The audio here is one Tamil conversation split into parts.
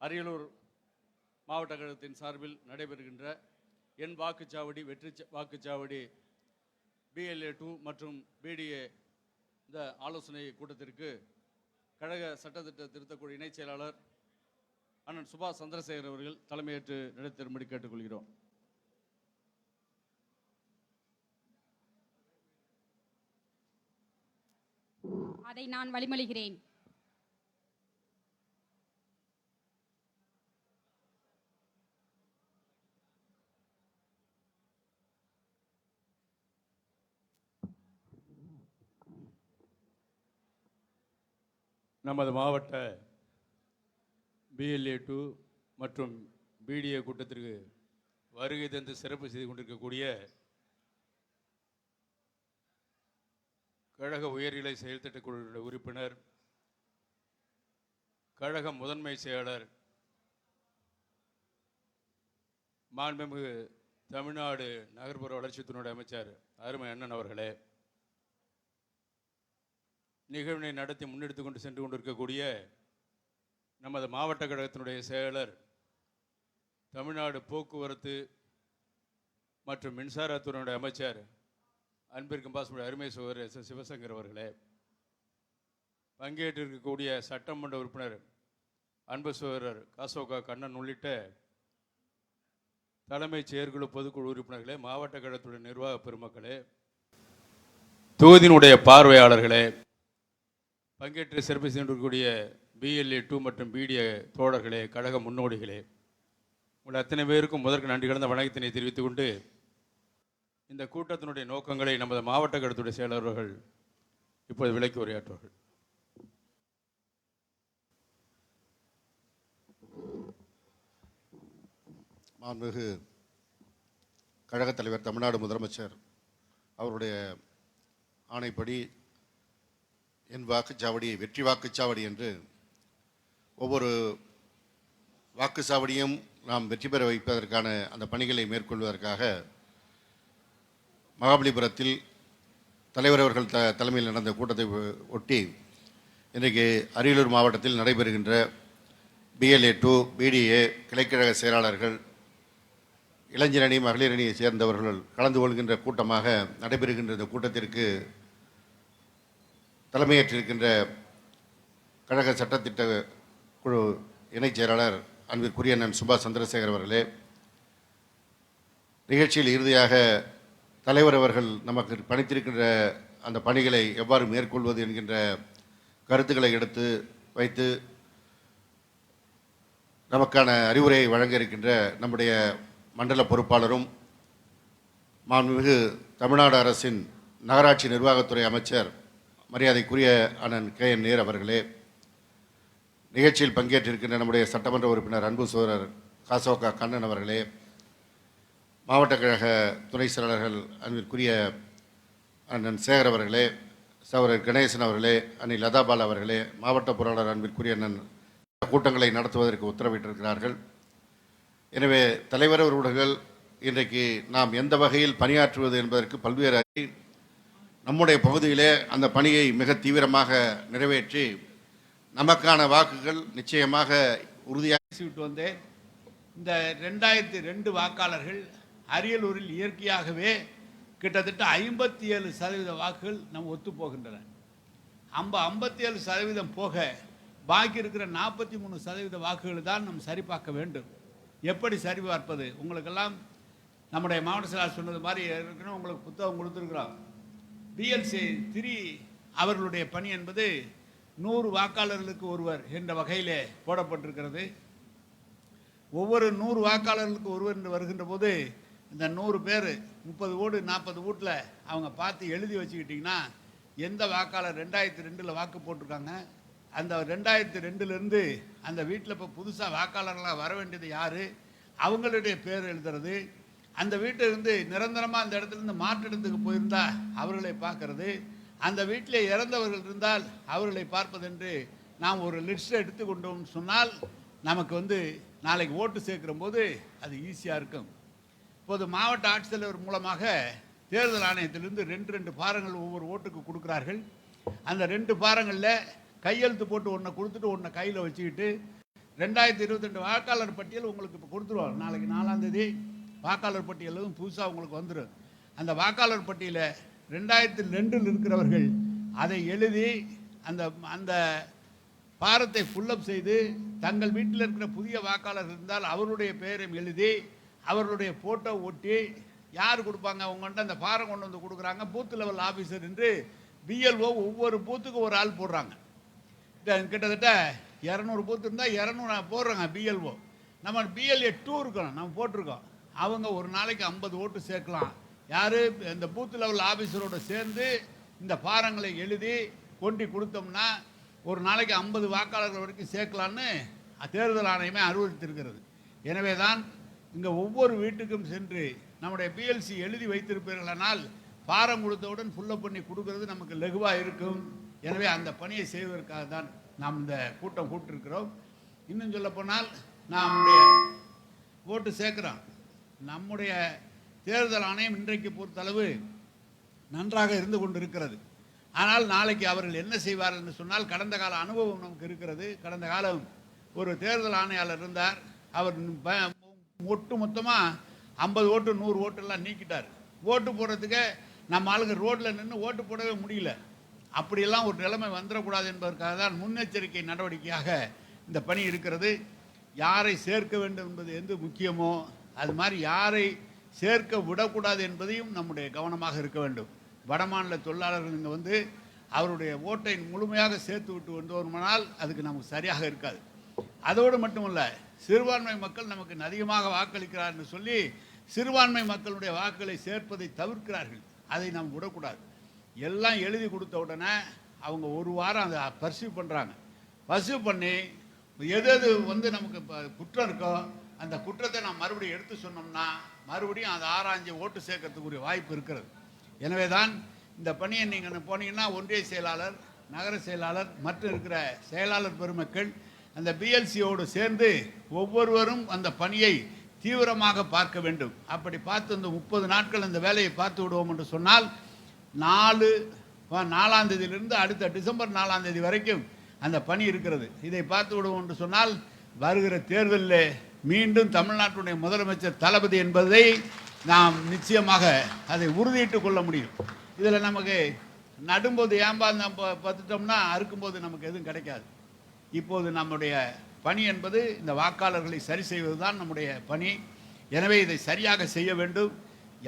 அரியலூர் மாவட்ட கழகத்தின் சார்பில் நடைபெறுகின்ற என் வாக்குச்சாவடி வெற்றி வாக்குச்சாவடி பிஎல்ஏ டூ மற்றும் பிடிஏ இந்த ஆலோசனை கூட்டத்திற்கு கழக சட்டத்திட்ட திருத்தக்குழு இணைச் செயலாளர் அண்ணன் சுபாஷ் சந்திரசேகர் அவர்கள் தலைமையேற்று நடத்தரும்படி கேட்டுக்கொள்கிறோம். அதை நான் வழிமொழிகிறேன். நமது மாவட்ட பிஎல்ஏ டூ மற்றும் பிடிஏ கூட்டத்திற்கு வருகை தந்து சிறப்பு செய்து கொண்டிருக்கக்கூடிய கழக உயர்நிலை செயல்திட்டக் உறுப்பினர் கழக முதன்மை செயலர் மாண்புமிகு தமிழ்நாடு நகர்ப்புற வளர்ச்சித்துறையுடைய அமைச்சர் அருமை அண்ணன் அவர்களே நிகழ்வினை நடத்தி முன்னெடுத்து கொண்டு சென்று கொண்டிருக்கக்கூடிய நமது மாவட்ட கழகத்தினுடைய செயலர் தமிழ்நாடு போக்குவரத்து மற்றும் மின்சாரத்துறையினுடைய அமைச்சர் அன்பிற்கும் பாசமுடைய அருமை சோதரர் எஸ் சிவசங்கர் அவர்களே பங்கேற்றிருக்கக்கூடிய சட்டமன்ற உறுப்பினர் அன்பு சோதரர் காசோகா கண்ணன் உள்ளிட்ட தலைமைச் செயற்குழு பொதுக்குழு உறுப்பினர்களே மாவட்ட கழகத்துடைய நிர்வாக பெருமக்களே தொகுதியினுடைய பார்வையாளர்களே பங்கேற்று சிறப்பு சென்றிருக்கக்கூடிய பிஎல்ஏ டூ மற்றும் பிடிஏ தோழர்களே கழக முன்னோடிகளே உங்கள் அத்தனை பேருக்கும் முதற்கு நன்றி கலந்த வணக்கத்தினை தெரிவித்துக் கொண்டு இந்த கூட்டத்தினுடைய நோக்கங்களை நமது மாவட்ட கழகத்துடைய செயலர்கள் இப்போது விலக்கி உரையாற்றுவார்கள். மாண்புமிகு கழகத் தலைவர் தமிழ்நாடு முதலமைச்சர் அவருடைய ஆணைப்படி என் வாக்குச்சாவடி வெற்றி வாக்குச்சாவடி என்று ஒவ்வொரு வாக்குச்சாவடியும் நாம் வெற்றி பெற வைப்பதற்கான அந்த பணிகளை மேற்கொள்வதற்காக மகாபலிபுரத்தில் தலைவர் அவர்கள் த தலைமையில் நடந்த கூட்டத்தை ஒ- ஒட்டி இன்றைக்கு அரியலூர் மாவட்டத்தில் நடைபெறுகின்ற பிஎல்ஏ டூ பிடிஏ கிளைக்கழக செயலாளர்கள் இளைஞரணி மகளிரணி சேர்ந்தவர்கள் கலந்து கொள்கின்ற கூட்டமாக நடைபெறுகின்ற இந்த கூட்டத்திற்கு தலைமையேற்றிருக்கின்ற கழக சட்டத்திட்ட குழு இணைச் செயலாளர் அன்பிற்குரிய அண்ணன் சுபாஷ் சந்திரசேகர் அவர்களே நிகழ்ச்சியில் இறுதியாக தலைவர் அவர்கள் நமக்கு பணித்திருக்கின்ற அந்த பணிகளை எவ்வாறு மேற்கொள்வது என்கின்ற கருத்துக்களை எடுத்து வைத்து நமக்கான அறிவுரையை வழங்க இருக்கின்ற நம்முடைய மண்டல பொறுப்பாளரும் மாண்புமிகு தமிழ்நாடு அரசின் நகராட்சி நிர்வாகத்துறை அமைச்சர் மரியாதைக்குரிய அண்ணன் கே என் நேர் அவர்களே நிகழ்ச்சியில் பங்கேற்றிருக்கின்ற நம்முடைய சட்டமன்ற உறுப்பினர் அன்பு சோழர் காசோகா கண்ணன் அவர்களே மாவட்ட கழக துணை செயலாளர்கள் அன்பிற்குரிய அண்ணன் சேகர் அவர்களே சகோதரர் கணேசன் அவர்களே அண்ணி லதாபால் அவர்களே மாவட்ட பொருளாளர் அன்பிற்குரிய அண்ணன் கூட்டங்களை நடத்துவதற்கு உத்தரவிட்டிருக்கிறார்கள். எனவே தலைவர் அவர்கள் இன்றைக்கு நாம் எந்த வகையில் பணியாற்றுவது என்பதற்கு பல்வேறு நம்முடைய பகுதியிலே அந்த பணியை மிக தீவிரமாக நிறைவேற்றி நமக்கான வாக்குகள் நிச்சயமாக உறுதியாக பேசிவிட்டு வந்தேன். இந்த ரெண்டாயிரத்தி ரெண்டு வாக்காளர்கள் அரியலூரில் இயற்கையாகவே கிட்டத்தட்ட ஐம்பத்தி ஏழு சதவீத வாக்குகள் நம் ஒத்துப்போகின்றன அம்ப ஐம்பத்தி ஏழு சதவீதம் போக பாக்கி இருக்கிற நாற்பத்தி மூணு சதவீத வாக்குகள் தான் நாம் சரிபார்க்க வேண்டும். எப்படி சரிபார்ப்பது? உங்களுக்கெல்லாம் நம்முடைய மாவட்ட செயலாளர் சொன்னது மாதிரி ஏற்கனவே உங்களுக்கு புத்தகம் கொடுத்துருக்குறோம். பிஎல்சி திரி அவர்களுடைய பணி என்பது நூறு வாக்காளர்களுக்கு ஒருவர் என்ற வகையிலே போடப்பட்டிருக்கிறது. ஒவ்வொரு நூறு வாக்காளர்களுக்கு ஒருவர் என்று வருகின்ற போது இந்த நூறு பேர் முப்பது ஓடு நாற்பது வீட்டில் அவங்க பார்த்து எழுதி வச்சுக்கிட்டிங்கன்னா எந்த வாக்காளர் ரெண்டாயிரத்தி ரெண்டில் வாக்கு போட்டிருக்காங்க? அந்த ரெண்டாயிரத்தி ரெண்டுலேருந்து அந்த வீட்டில் இப்போ புதுசாக வாக்காளர்களாக வர வேண்டியது யார்? அவங்களுடைய பேர் எழுதுறது. அந்த வீட்டிலிருந்து நிரந்தரமாக அந்த இடத்துலேருந்து மாற்று இடத்துக்கு போயிருந்தா அவர்களை பார்க்கறது. அந்த வீட்டிலே இறந்தவர்கள் இருந்தால் அவர்களை பார்ப்பதென்று நாம் ஒரு லிஸ்ட்டை எடுத்துக்கொண்டோம்னு சொன்னால் நமக்கு வந்து நாளைக்கு ஓட்டு சேர்க்குற போது அது ஈஸியாக இருக்கும். இப்போது மாவட்ட ஆட்சித்தலைவர் மூலமாக தேர்தல் ஆணையத்திலிருந்து ரெண்டு ரெண்டு பாரங்கள் ஒவ்வொரு ஓட்டுக்கு கொடுக்குறார்கள். அந்த ரெண்டு பாரங்களில் கையெழுத்து போட்டு ஒன்றை கொடுத்துட்டு ஒன்றை கையில் வச்சுக்கிட்டு ரெண்டாயிரத்தி இருபத்தெண்டு வாக்காளர் பட்டியல் உங்களுக்கு இப்போ கொடுத்துருவாங்க. நாளைக்கு நாலாம் தேதி. வாக்காளர் பட்டியலும் புதுசாக உங்களுக்கு வந்துடும் அந்த வாக்காளர் பட்டியலில் ரெண்டாயிரத்தி ரெண்டில் இருக்கிறவர்கள் அதை எழுதி அந்த அந்த பாரத்தை ஃபுல்லப் செய்து தங்கள் வீட்டில் இருக்கிற புதிய வாக்காளர் இருந்தால் அவருடைய பெயரை எழுதி அவர்களுடைய ஃபோட்டோ ஒட்டி யார் கொடுப்பாங்க? அவங்கள்ட்ட அந்த ஃபாரம் கொண்டு வந்து கொடுக்குறாங்க. பூத் லெவல் ஆஃபீஸர் என்று பிஎல்ஓ ஒவ்வொரு பூத்துக்கும் ஒரு ஆள் போடுறாங்க. கிட்டத்தட்ட இரநூறு பூத்து இருந்தால் இரநூறு போடுறாங்க பிஎல்ஓ நம்ம பிஎல்ஏ டூ இருக்கணும். நம்ம போட்டிருக்கோம். அவங்க ஒரு நாளைக்கு ஐம்பது ஓட்டு சேர்க்கலாம். யார்? இந்த பூத் லெவல் ஆஃபீஸரோட சேர்ந்து இந்த பாரங்களை எழுதி கொண்டு கொடுத்தோம்னா ஒரு நாளைக்கு ஐம்பது வாக்காளர்கள் வரைக்கும் சேர்க்கலான்னு தேர்தல் ஆணையமே அறிவுறுத்திருக்கிறது எனவே தான் இங்கே ஒவ்வொரு வீட்டுக்கும் சென்று நம்முடைய பிஎல்சி எழுதி வைத்திருப்பீர்களானால் பாரம் கொடுத்தவுடன் ஃபுல்லப் பண்ணி கொடுக்கறது நமக்கு லகுவாக இருக்கும். எனவே அந்த பணியை செய்வதற்காக தான் நாம் இந்த கூட்டம் கூட்டிருக்கிறோம். இன்னும் சொல்லப்போனால் நாம் ஓட்டு சேர்க்குறோம். நம்முடைய தேர்தல் ஆணையம் இன்றைக்கு பொறுத்தளவு நன்றாக இருந்து கொண்டிருக்கிறது. ஆனால் நாளைக்கு அவர்கள் என்ன செய்வார்கள் என்று சொன்னால் கடந்த கால அனுபவம் நமக்கு இருக்கிறது. கடந்த காலம் ஒரு தேர்தல் ஆணையாளர் இருந்தார். அவர் ஒட்டு மொத்தமாக ஐம்பது ஓட்டு நூறு ஓட்டெல்லாம் நீக்கிட்டார். ஓட்டு போடுறதுக்கு நம்ம ஆளுங்க ரோட்டில் நின்று ஓட்டு போடவே முடியல. அப்படியெல்லாம் ஒரு நிலைமை வந்துடக்கூடாது என்பதற்காக தான் முன்னெச்சரிக்கை நடவடிக்கையாக இந்த பணி இருக்கிறது. யாரை சேர்க்க வேண்டும் என்பது எது முக்கியமோ அது மாதிரி யாரை சேர்க்க விடக்கூடாது என்பதையும் நம்முடைய கவனமாக இருக்க வேண்டும். வடமாநில தொழிலாளர்கள் இங்கே வந்து அவருடைய ஓட்டை முழுமையாக சேர்த்து விட்டு வந்தோருமானால் அதுக்கு நமக்கு சரியாக இருக்காது. அதோடு மட்டுமல்ல சிறுபான்மை மக்கள் நமக்கு அதிகமாக வாக்களிக்கிறார்னு சொல்லி சிறுபான்மை மக்களுடைய வாக்குகளை சேர்ப்பதை தவிர்க்கிறார்கள். அதை நாம் விடக்கூடாது. எல்லாம் எழுதி கொடுத்த உடனே அவங்க ஒரு வாரம் அதை பர்சியூ பண்ணுறாங்க பர்சியூ பண்ணி எது எது வந்து நமக்கு இப்போ குற்றம் இருக்கோ அந்த குற்றத்தை நாம் மறுபடியும் எடுத்து சொன்னோம்னா மறுபடியும் அதை ஆராய்ஞ்சு ஓட்டு சேர்க்கறதுக்குரிய வாய்ப்பு இருக்கிறது. எனவே தான் இந்த பணியை நீங்கள் போனீங்கன்னா ஒன்றிய செயலாளர் நகர செயலாளர் மற்றும் இருக்கிற செயலாளர் பெருமக்கள் அந்த பிஎல்சியோடு சேர்ந்து ஒவ்வொருவரும் அந்த பணியை தீவிரமாக பார்க்க வேண்டும். அப்படி பார்த்து இந்த முப்பது நாட்கள் அந்த வேலையை பார்த்து விடுவோம் என்று சொன்னால் நாலு நாலாம் தேதியிலிருந்து அடுத்த டிசம்பர் நாலாம் தேதி வரைக்கும் அந்த பணி இருக்கிறது. இதை பார்த்து விடுவோம் என்று சொன்னால் வருகிற தேர்தலில் மீண்டும் தமிழ்நாட்டுடைய முதலமைச்சர் தளபதி என்பதை நாம் நிச்சயமாக அதை உறுதியிட்டுக் கொள்ள முடியும். இதில் நமக்கு நடும்போது ஏம்பாந்து நம்ம பார்த்துட்டோம்னா அறுக்கும்போது நமக்கு எதுவும் கிடைக்காது. இப்போது நம்முடைய பணி என்பது இந்த வாக்காளர்களை சரி செய்வது தான் நம்முடைய பணி. எனவே இதை சரியாக செய்ய வேண்டும்.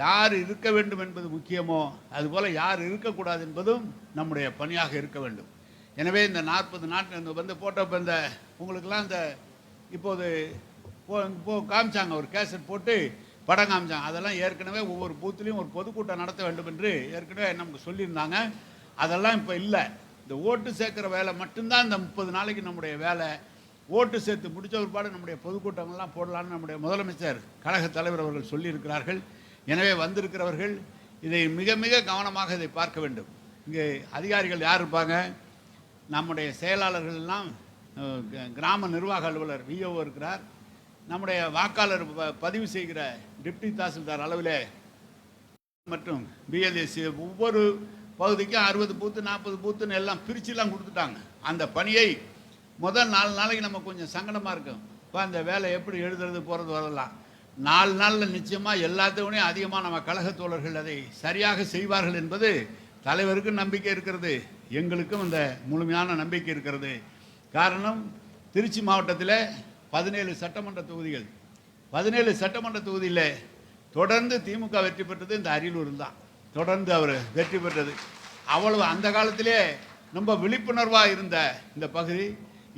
யார் இருக்க வேண்டும் என்பது முக்கியமோ அதுபோல் யார் இருக்கக்கூடாது என்பதும் நம்முடைய பணியாக இருக்க வேண்டும். எனவே இந்த நாற்பது நாட்கள் வந்து போட்ட இந்த உங்களுக்கெல்லாம் இந்த இப்போது போ காமிச்சாங்க. ஒரு கேசட் போட்டு படம் காமிச்சாங்க. அதெல்லாம் ஏற்கனவே ஒவ்வொரு பூத்துலேயும் ஒரு பொதுக்கூட்டம் நடத்த வேண்டும் என்று ஏற்கனவே நமக்கு சொல்லியிருந்தாங்க. அதெல்லாம் இப்போ இல்லை. இந்த ஓட்டு சேர்க்குற வேலை மட்டும்தான் இந்த முப்பது நாளைக்கு நம்முடைய வேலை. ஓட்டு சேர்த்து முடிச்ச பிற்பாடு நம்முடைய பொதுக்கூட்டங்கள்லாம் போடலான்னு நம்முடைய முதலமைச்சர் கழக தலைவர் அவர்கள் சொல்லியிருக்கிறார்கள். எனவே வந்திருக்கிறவர்கள் இதை மிக மிக கவனமாக இதை பார்க்க வேண்டும். இங்கே அதிகாரிகள் யார் இருப்பாங்க? நம்முடைய செயலாளர்கள்லாம் க- கிராம நிர்வாக அலுவலர் விஓ இருக்கிறார். நம்முடைய வாக்காளர் ப- பதிவு செய்கிற டிப்டி தாசில்தார் அளவிலே மற்றும் பிஎல்ஏசி ஒவ்வொரு பகுதிக்கும் அறுபது பூத்து நாற்பது பூத்துன்னு எல்லாம் பிரிச்சுலாம் கொடுத்துட்டாங்க. அந்த பணியை முதல் நாலு நாளைக்கு நம்ம கொஞ்சம் சங்கடமாக இருக்கும். இப்போ அந்த வேலை எப்படி எழுதுறது போகிறது வரலாம். நாலு நாளில் நிச்சயமாக எல்லாத்தையும் அதிகமாக நம்ம கழக தோழர்கள் அதை சரியாக செய்வார்கள் என்பது தலைவருக்கும் நம்பிக்கை இருக்கிறது எங்களுக்கும் அந்த முழுமையான நம்பிக்கை இருக்கிறது. காரணம் திருச்சி மாவட்டத்தில் பதினேழு சட்டமன்ற தொகுதிகள். பதினேழு சட்டமன்ற தொகுதியில் தொடர்ந்து திமுக வெற்றி பெற்றது இந்த அரியலூர் தான். தொடர்ந்து அவர் வெற்றி பெற்றது. அவ்வளவு அந்த காலத்திலே ரொம்ப விழிப்புணர்வாக இருந்த இந்த பகுதி.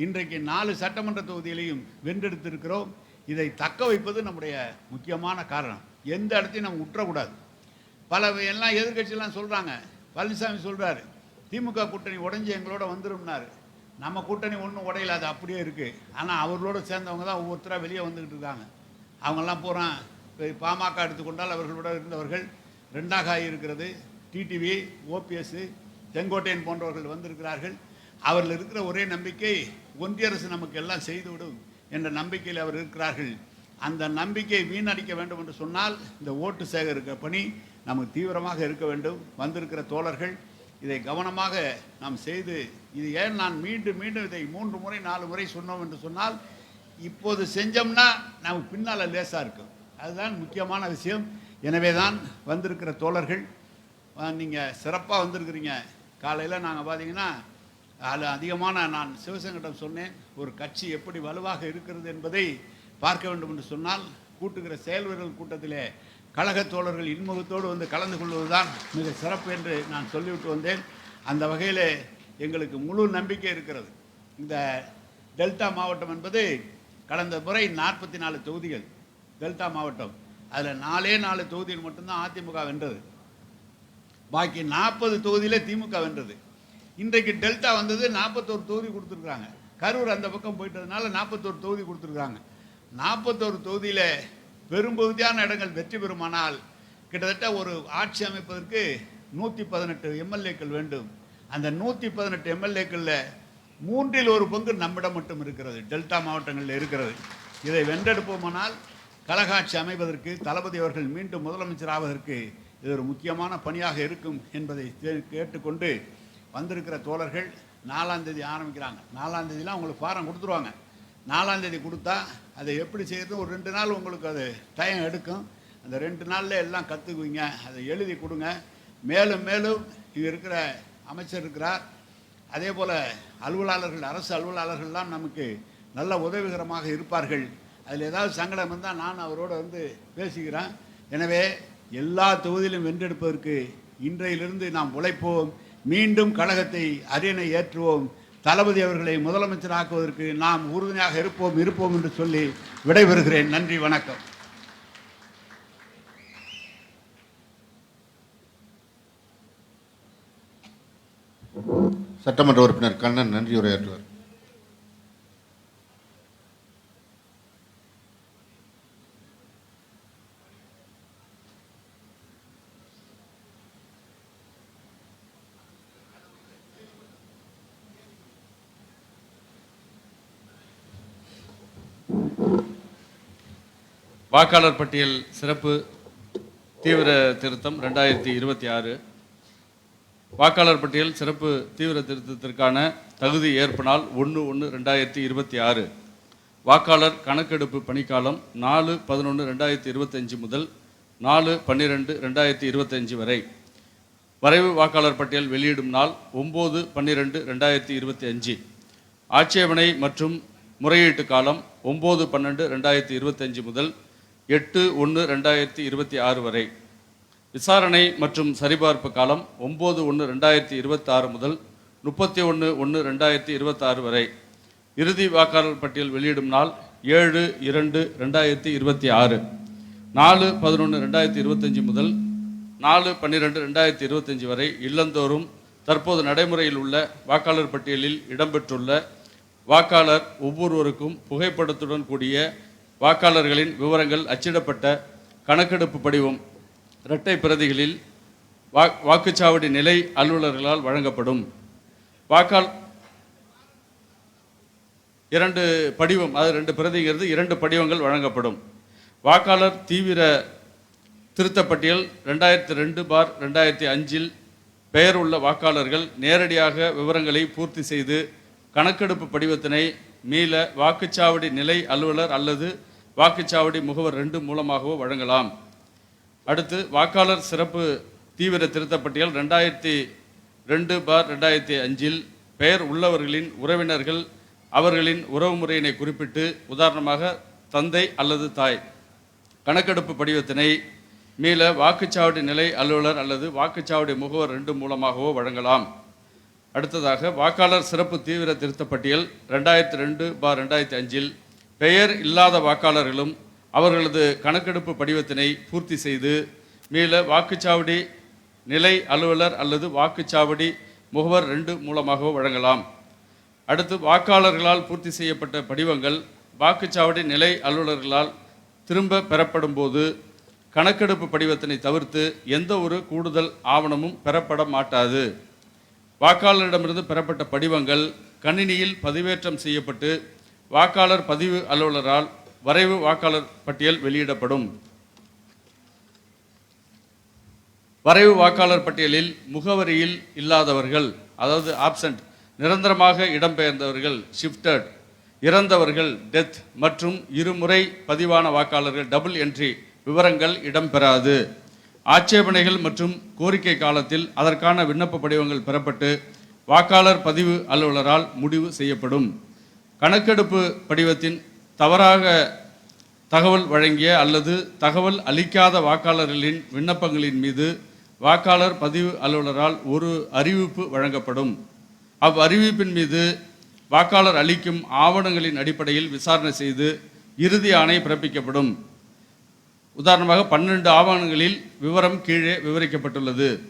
இன்றைக்கு நாலு சட்டமன்ற தொகுதியிலையும் வென்றெடுத்திருக்கிறோம். இதை தக்க வைப்பது நம்முடைய முக்கியமான காரணம். எந்த இடத்தையும் நம்ம உற்றக்கூடாது. பல எல்லாம் எதிர்கட்சியெல்லாம் சொல்கிறாங்க பழனிசாமி சொல்கிறாரு திமுக கூட்டணி உடஞ்சி எங்களோட வந்துரும்னாரு. நம்ம கூட்டணி ஒன்றும் உடையில அது அப்படியே இருக்குது ஆனால் அவர்களோடு சேர்ந்தவங்க தான் ஒவ்வொருத்தராக வெளியே வந்துக்கிட்டு இருக்காங்க. அவங்கெல்லாம் பூரா பாமக எடுத்துக்கொண்டால் அவர்களோட இருந்தவர்கள் ரெண்டாக ஆகியிருக்கிறது. டிடிவி ஓபிஎஸ் செங்கோட்டையன் போன்றவர்கள் வந்திருக்கிறார்கள். அவர்கள் இருக்கிற ஒரே நம்பிக்கை ஒன்றிய அரசு நமக்கு எல்லாம் செய்துவிடும் என்ற நம்பிக்கையில் அவர் இருக்கிறார்கள். அந்த நம்பிக்கையை வீணடிக்க வேண்டும் என்று சொன்னால் இந்த ஓட்டு சேகரிக்கிற பணி நமக்கு தீவிரமாக இருக்க வேண்டும். வந்திருக்கிற தோழர்கள் இதை கவனமாக நாம் செய்து இது ஏன் நான் மீண்டும் மீண்டும் இதை மூன்று முறை நாலு முறை சொன்னோம் என்று சொன்னால் இப்போது செஞ்சோம்னா நமக்கு பின்னால் லேசாக இருக்கும். அதுதான் முக்கியமான விஷயம். எனவே தான் வந்திருக்கிற தோழர்கள் நீங்கள் சிறப்பாக வந்திருக்கிறீங்க. காலையில் நாங்கள் பார்த்தீங்கன்னா அதில் அதிகமான நான் சிவசங்கடம் சொன்னேன். ஒரு கட்சி எப்படி வலுவாக இருக்கிறது என்பதை பார்க்க வேண்டும் என்று சொன்னால் கூட்டுகிற செயல்வர்கள் கூட்டத்திலே கழகத் தோழர்கள் இன்முகத்தோடு வந்து கலந்து கொள்வதுதான் மிக சிறப்பு என்று நான் சொல்லிவிட்டு வந்தேன். அந்த வகையில் எங்களுக்கு முழு நம்பிக்கை இருக்கிறது. இந்த டெல்டா மாவட்டம் என்பது கடந்த முறை நாற்பத்தி நாலு தொகுதிகள். டெல்டா மாவட்டம். அதில் நாலே நாலு தொகுதியில் மட்டும்தான் அதிமுக வென்றது. பாக்கி நாற்பது தொகுதியில் திமுக வென்றது. இன்றைக்கு டெல்டா வந்தது நாற்பத்தோரு தொகுதி கொடுத்துருக்காங்க கரூர் அந்த பக்கம் போயிட்டதுனால நாற்பத்தோரு தொகுதி கொடுத்துருக்காங்க நாற்பத்தோரு தொகுதியில் பெரும்பகுதியான இடங்கள் வெற்றி பெறுமானால் கிட்டத்தட்ட ஒரு ஆட்சி அமைப்பதற்கு நூற்றி பதினெட்டு எம்எல்ஏக்கள் வேண்டும். அந்த நூற்றி பதினெட்டு எம்எல்ஏக்களில் மூன்றில் ஒரு பங்கு நம்மிடம் மட்டும் இருக்கிறது. டெல்டா மாவட்டங்களில் இருக்கிறது. இதை வென்றெடுப்போமானால் கலகாட்சி அமைவதற்கு தளபதி அவர்கள் மீண்டும் முதலமைச்சர் ஆவதற்கு இது ஒரு முக்கியமான பணியாக இருக்கும் என்பதை தே- கேட்டுக்கொண்டு வந்திருக்கிற தோழர்கள் நாலாம் தேதி ஆரம்பிக்கிறாங்க. நாலாம் தேதியெலாம் அவங்களுக்கு ஃபாரம் கொடுத்துருவாங்க. நாலாந்தேதி கொடுத்தா அதை எப்படி செய்யறது? ஒரு ரெண்டு நாள் உங்களுக்கு அது டைம் எடுக்கும். அந்த ரெண்டு நாளில் எல்லாம் கற்றுக்குவீங்க அதை எழுதி கொடுங்க. மேலும் மேலும் இங்கே இருக்கிற அமைச்சர் இருக்கிறார். அதே போல் அலுவலாளர்கள் அரசு அலுவலாளர்கள்லாம் நமக்கு நல்ல உதவிகரமாக இருப்பார்கள். அதில் ஏதாவது சங்கடம் இருந்தால் நான் அவரோட வந்து பேசுகிறேன் எனவே எல்லா தொகுதியிலும் வென்றெடுப்பதற்கு இன்றையிலிருந்து நாம் உழைப்போம். மீண்டும் கழகத்தை அரியணை ஏற்றுவோம். தளபதி அவர்களை முதலமைச்சர் ஆக்குவதற்கு நாம் உறுதுணையாக இருப்போம் இருப்போம் என்று சொல்லி விடைபெறுகிறேன். நன்றி வணக்கம். சட்டமன்ற உறுப்பினர் கண்ணன் நன்றி உரையாற்றுவார் வாக்காளர் பட்டியல் சிறப்பு தீவிர திருத்தம் ரெண்டாயிரத்தி இருபத்தி ஆறு. வாக்காளர் பட்டியல் சிறப்பு தீவிர திருத்தத்திற்கான தகுதி ஏற்பு நாள் ஒன்று ஒன்று ரெண்டாயிரத்தி இருபத்தி ஆறு. வாக்காளர் கணக்கெடுப்பு பணிக்காலம் நாலு பதினொன்று ரெண்டாயிரத்தி இருபத்தஞ்சு முதல் நாலு பன்னிரெண்டு ரெண்டாயிரத்தி இருபத்தஞ்சு வரை. வரைவு வாக்காளர் பட்டியல் வெளியிடும் நாள் ஒம்பது பன்னிரெண்டு ரெண்டாயிரத்தி இருபத்தி அஞ்சு. ஆட்சேபனை மற்றும் முறையீட்டு காலம் ஒம்பது பன்னெண்டு ரெண்டாயிரத்தி இருபத்தஞ்சு முதல் எட்டு ஒன்று ரெண்டாயிரத்தி இருபத்தி ஆறு வரை. விசாரணை மற்றும் சரிபார்ப்பு காலம் ஒம்பது ஒன்று ரெண்டாயிரத்தி இருபத்தாறு முதல் முப்பத்தி ஒன்று ஒன்று ரெண்டாயிரத்தி இருபத்தாறு வரை. இறுதி வாக்காளர் பட்டியல் வெளியிடும் நாள் ஏழு இரண்டு ரெண்டாயிரத்தி இருபத்தி ஆறு. நாலு பதினொன்று ரெண்டாயிரத்தி இருபத்தஞ்சி முதல் நாலு பன்னிரெண்டு ரெண்டாயிரத்தி இருபத்தஞ்சி வரை இல்லந்தோறும் தற்போது நடைமுறையில் உள்ள வாக்காளர் பட்டியலில் இடம்பெற்றுள்ள வாக்காளர் ஒவ்வொருவருக்கும் புகைப்படத்துடன் கூடிய வாக்காளர்களின் விவரங்கள் அச்சிடப்பட்ட கணக்கெடுப்பு படிவம் இரட்டை பிரதிகளில் வா வாக்குச்சாவடி நிலை அலுவலர்களால் வழங்கப்படும். வாக்காள் இரண்டு படிவம் அது ரெண்டு பிரதிங்கிறது இரண்டு படிவங்கள் வழங்கப்படும். வாக்காளர் தீவிர திருத்தப்பட்டியல் ரெண்டாயிரத்தி ரெண்டு பார் ரெண்டாயிரத்தி அஞ்சில் பெயர் உள்ள வாக்காளர்கள் நேரடியாக விவரங்களை பூர்த்தி செய்து கணக்கெடுப்பு படிவத்தினை மீள வாக்குச்சாவடி நிலை அலுவலர் அல்லது வாக்குச்சாவடி முகவர் ரெண்டு மூலமாகவோ வழங்கலாம். அடுத்து வாக்காளர் சிறப்பு தீவிர திருத்தப்பட்டியல் ரெண்டாயிரத்தி ரெண்டு பார் ரெண்டாயிரத்தி அஞ்சில் பெயர் உள்ளவர்களின் உறவினர்கள் அவர்களின் உறவுமுறையினை குறிப்பிட்டு உதாரணமாக தந்தை அல்லது தாய். கணக்கெடுப்பு படிவத்தினை மீள வாக்குச்சாவடி நிலை அலுவலர் அல்லது வாக்குச்சாவடி முகவர் ரெண்டு மூலமாகவோ வழங்கலாம். அடுத்ததாக வாக்காளர் சிறப்பு தீவிர திருத்தப்பட்டியல் ரெண்டாயிரத்தி ரெண்டு பார் ரெண்டாயிரத்தி அஞ்சில் பெயர் இல்லாத வாக்காளர்களும் அவர்களது கணக்கெடுப்பு படிவத்தினை பூர்த்தி செய்து மீள வாக்குச்சாவடி நிலை அலுவலர் அல்லது வாக்குச்சாவடி முகவர் ரெண்டு மூலமாகவோ வழங்கலாம். அடுத்து வாக்காளர்களால் பூர்த்தி செய்யப்பட்ட படிவங்கள் வாக்குச்சாவடி நிலை அலுவலர்களால் திரும்ப பெறப்படும் போது கணக்கெடுப்பு படிவத்தினை தவிர்த்து எந்த ஒரு கூடுதல் ஆவணமும் பெறப்பட மாட்டாது. வாக்காளரிடமிருந்து பெறப்பட்ட படிவங்கள் கணினியில் பதிவேற்றம் செய்யப்பட்டு வாக்காளர் பதிவு அலுவலரால் வரைவு வாக்காளர் பட்டியல் வெளியிடப்படும். வரைவு வாக்காளர் பட்டியலில் முகவரியில் இல்லாதவர்கள் அதாவது ஆப்சண்ட் நிரந்தரமாக இடம்பெயர்ந்தவர்கள் ஷிஃப்டட் இறந்தவர்கள் டெத் மற்றும் இருமுறை பதிவான வாக்காளர்கள் டபுள் என்ட்ரி விவரங்கள் இடம்பெறாது. ஆட்சேபனைகள் மற்றும் கோரிக்கை காலத்தில் அதற்கான விண்ணப்ப படிவங்கள் பெறப்பட்டு வாக்காளர் பதிவு அலுவலரால் முடிவு செய்யப்படும். கணக்கெடுப்பு படிவத்தின் தவறாக தகவல் வழங்கிய அல்லது தகவல் அளிக்காத வாக்காளர்களின் விண்ணப்பங்களின் மீது வாக்காளர் பதிவு அலுவலரால் ஒரு அறிவிப்பு வழங்கப்படும். அவ் அறிவிப்பின் மீது வாக்காளர் அளிக்கும் ஆவணங்களின் அடிப்படையில் விசாரணை செய்து இறுதி ஆணை பிறப்பிக்கப்படும். உதாரணமாக பன்னெண்டு ஆவணங்களில் விவரம் கீழே விவரிக்கப்பட்டுள்ளது.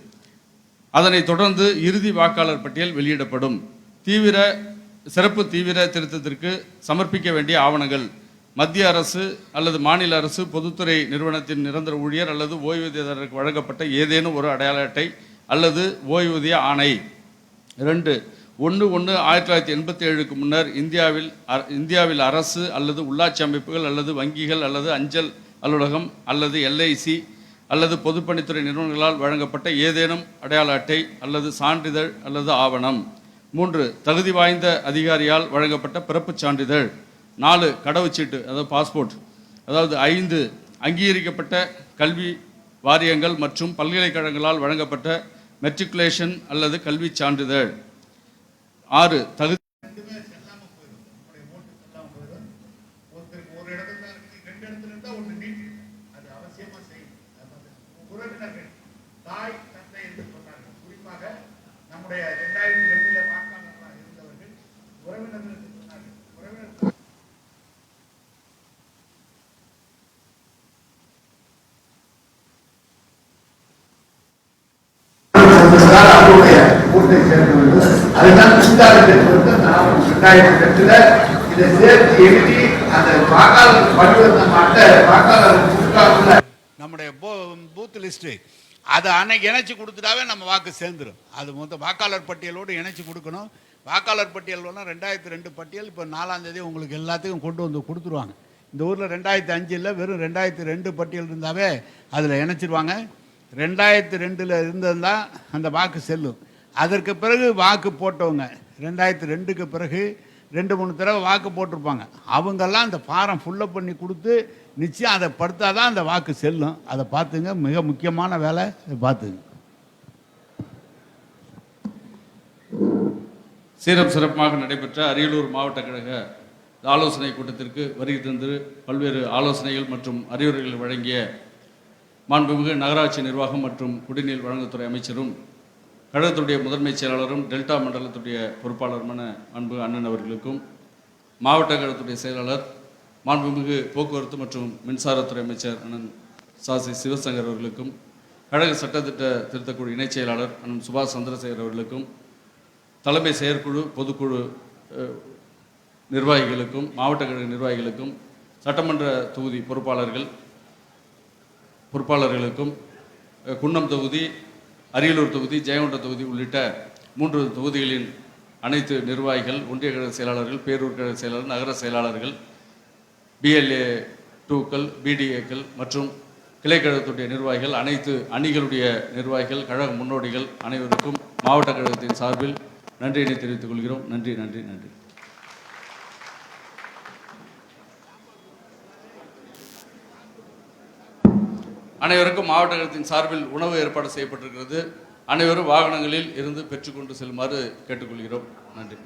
அதனைத் தொடர்ந்து இறுதி வாக்காளர் பட்டியல் வெளியிடப்படும். தீவிர சிறப்பு தீவிர திருத்தத்திற்கு சமர்ப்பிக்க வேண்டிய ஆவணங்கள். மத்திய அரசு அல்லது மாநில அரசு பொதுத்துறை நிறுவனத்தின் நிரந்தர ஊழியர் அல்லது ஓய்வூதியதாரருக்கு வழங்கப்பட்ட ஏதேனும் ஒரு அடையாள அட்டை அல்லது ஓய்வூதிய ஆணை. ரெண்டு ஒன்று ஒன்று ஆயிரத்தி தொள்ளாயிரத்தி எண்பத்தி ஏழுக்கு முன்னர் இந்தியாவில் அ- இந்தியாவில் அரசு அல்லது உள்ளாட்சி அமைப்புகள் அல்லது வங்கிகள் அல்லது அஞ்சல் அலுவலகம் அல்லது எல்ஐசி அல்லது பொதுப்பணித்துறை நிறுவனங்களால் வழங்கப்பட்ட ஏதேனும் அடையாள அட்டை அல்லது சான்றிதழ் அல்லது ஆவணம். மூன்று தகுதி வாய்ந்த அதிகாரியால் வழங்கப்பட்ட பிறப்புச் சான்றிதழ். நாலு கடவுச்சீட்டு அதாவது பாஸ்போர்ட். அதாவது ஐந்து அங்கீகரிக்கப்பட்ட கல்வி வாரியங்கள் மற்றும் பல்கலைக்கழகங்களால் வழங்கப்பட்ட மெட்ரிகுலேஷன் அல்லது கல்விச் சான்றிதழ். ஆறு தகுதி செய்யும் உறவினர்கள் தாய் தந்தை என்று சொன்னார்கள் குறிப்பாக நம்முடைய ரெண்டுல வாக்காளர்களாக இருந்தவர்கள் சொன்னார்கள் அதுதான் சிந்தாரத்தை பொறுத்து நாம் ரெண்டாயிரத்தி ரெண்டுல இதை சேர்த்து எழுதி அந்த வாக்காளர் படிவத்தை மாட்ட வாக்காளர் கொடுக்காமல் நம்முடைய பூத் லிஸ்ட்டு அதை அன்னைக்கு இணைச்சி கொடுத்துட்டாவே நம்ம வாக்கு சேர்ந்துடும் அது மொத்த வாக்காளர் பட்டியலோடு இணைச்சி கொடுக்கணும். வாக்காளர் பட்டியல் ரெண்டாயிரத்தி ரெண்டு பட்டியல் இப்போ நாலாம் தேதி உங்களுக்கு எல்லாத்துக்கும் கொண்டு வந்து கொடுத்துருவாங்க. இந்த ஊரில் ரெண்டாயிரத்தி அஞ்சில் வெறும் ரெண்டாயிரத்தி ரெண்டு பட்டியல் இருந்தாவே அதில் இணைச்சிருவாங்க. ரெண்டாயிரத்தி ரெண்டில் இருந்ததுன்னா அந்த வாக்கு செல்லும். அதற்கு பிறகு வாக்கு போட்டவங்க ரெண்டாயிரத்தி ரெண்டுக்கு பிறகு ரெண்டு மூணு தடவை வாக்கு போட்டிருப்பாங்க. அவங்கெல்லாம் அந்த ஃபாரம் ஃபுல்லப் பண்ணி கொடுத்து நிச்சயம் அதை படுத்தால் தான் அந்த வாக்கு செல்லும். அதை பார்த்துங்க. மிக முக்கியமான வேலை பார்த்துங்க. சீரம் சிறப்பாக நடைபெற்ற அரியலூர் மாவட்ட கழக ஆலோசனை கூட்டத்திற்கு வருகை தந்து பல்வேறு ஆலோசனைகள் மற்றும் அறிவுரைகள் வழங்கிய மாண்புமிகு நகராட்சி நிர்வாகம் மற்றும் குடிநீர் வழங்குத்துறை அமைச்சரும் கழகத்துடைய முதன்மைச் செயலாளரும் டெல்டா மண்டலத்துடைய பொறுப்பாளருமான அன்பு அண்ணன் அவர்களுக்கும் மாவட்ட கழகத்துடைய செயலாளர் மாண்புமிகு போக்குவரத்து மற்றும் மின்சாரத்துறை அமைச்சர் அண்ணன் சாசி சிவசங்கர் அவர்களுக்கும் கழக சட்டத்திட்ட திருத்தக்குழு இணைச் செயலாளர் அண்ணன் சுபாஷ் சந்திரசேகர் அவர்களுக்கும் தலைமை செயற்குழு பொதுக்குழு நிர்வாகிகளுக்கும் மாவட்ட கழக நிர்வாகிகளுக்கும் சட்டமன்ற தொகுதி பொறுப்பாளர்கள் பொறுப்பாளர்களுக்கும் குன்னம் தொகுதி அரியலூர் தொகுதி ஜெயங்கொண்ட தொகுதி உள்ளிட்ட மூன்று தொகுதிகளின் அனைத்து நிர்வாகிகள் ஒன்றிய கழக செயலாளர்கள் பேரூர் கழக செயலாளர் நகர செயலாளர்கள் பிஎல்ஏ டூக்கள் பிடிஏக்கள் மற்றும் கிளைக்கழகத்துடைய நிர்வாகிகள் அனைத்து அணிகளுடைய நிர்வாகிகள் கழக முன்னோடிகள் அனைவருக்கும் மாவட்ட கழகத்தின் சார்பில் நன்றியினை தெரிவித்துக் கொள்கிறோம். நன்றி நன்றி நன்றி. அனைவருக்கும் மாவட்ட கழகத்தின் சார்பில் உணவு ஏற்பாடு செய்யப்பட்டிருக்கிறது. அனைவரும் வாகனங்களில் இருந்து பெற்றுக்கொண்டு செல்லுமாறு கேட்டுக்கொள்கிறோம். நன்றி.